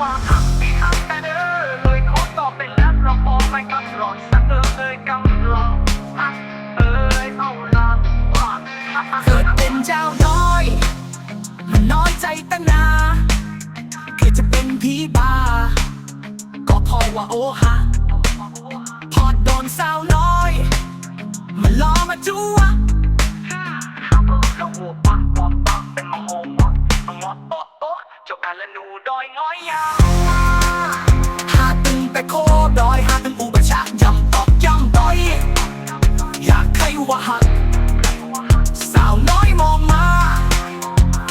ว่าหักม่หักแต่เด้อเลยขอตอบเป็นแล้วเราพอไม่กำรอสักเออเลยกำรอหักเอ้ยเอาละว่าเกิดเป็นเจ้าน้อย มันน้อยใจตั้งนาคือจะเป็นผีบาก็พราะว่าโอฮะพอโดนสาวน้อย มันล้อมาจัวเราหัวปักปอปักเป็นมโหมดมงอโต๊ะโต๊ะ เจ้ากาลนูดอยง้อยยาหาตึงแต่โคดอยหาตึงอุปชากยำตอกยำต้อย อยากใครว่าหัก สาวน้อยมองมา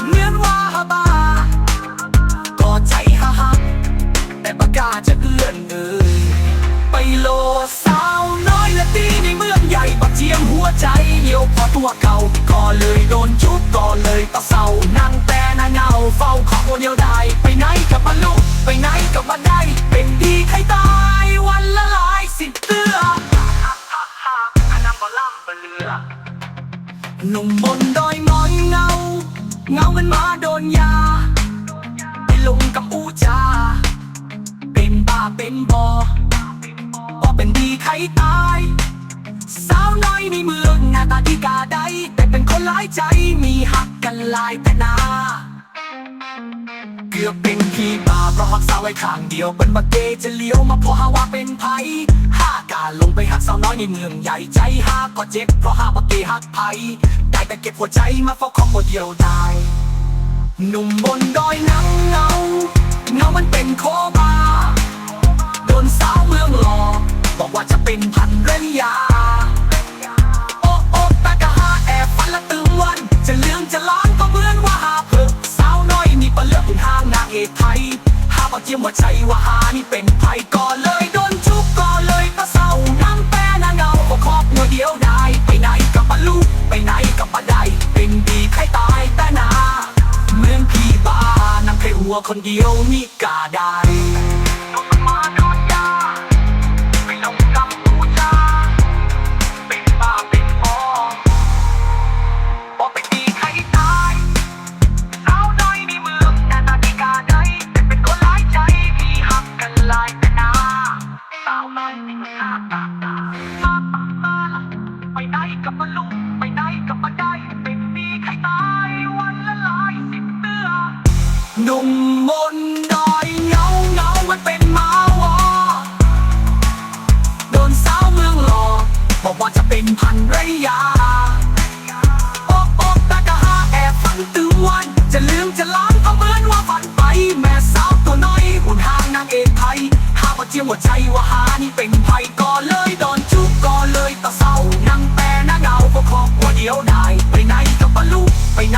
เหมือนว่าฮาบาก็ใจฮาฮักแต่ปากกล้าจะเอื้อนเอ่ยไปโลสาวน้อยและตีในเมืองใหญ่ปักเจียมหัวใจเหี่ยวพอตัวเก่าก็เลยโดนชุบก็เลยตะเศร้านั่งแต่หน คนเดียวได้ ไปไหนกับมาลุกไปไหนกับมาได้ เป็นดีใครตายวันละหลายสิบเตื้อฮ่าฮ่าอันนั้นบ่ล่ำบ่เลือหนุ่มบนดอยมอยเงา เงามันมาโดนยา ไปลงกับอูจา เป็นบ้าเป็นบอพอเป็นดีใครตาย สาวน้อยในเมืองหน้าตาดีกาได้ แต่เป็นคนหลายใจมีหักกันหลายแต่ ไว้ข้างเดียวเป็นบักเกจะเลี้ยวมาพราะหาว่าเป็นไผ่ห้าการลงไปหักสาวน้อยในเมืองใหญ่ใจห้าก็เจ็บเพราะห้าบักเกหักไผ่ได้แต่เก็บหัวใจมาเฝ้าของคนเดียวได้หนุ่มบนดอยนังเงาเงามันเป็นโคบาโดนสาวเมืองหลอกบอกว่าจะเป็นพันเรนยาโอ้โอ้ตากะหาแอบฟันละตึงวันจะเลื่องจะล้างก็เหมือ ว่าบอกเจียมหัวใจว่าหานี่เป็นภัยก่อนเลยโดนจุกก่อนเลยก็เศร้านั่งแป้นางเงาก็ครอบเงยเดียวได้ ไปไหนกับปะลูกไปไหนกับปะได้เป็นดีใครตายแต่นาเหมือนพี่บ้านำใครหัวคนเดียวนี่กาได้ จียหัวใจว่าหานี่เป็นภัยก่อนเลยโดนจุกก่อนเลยตะเศร้านั่งแปรหน้าเงาก็ขอบครัวเดียวได้ไปไหนกับบรรลุไปไหน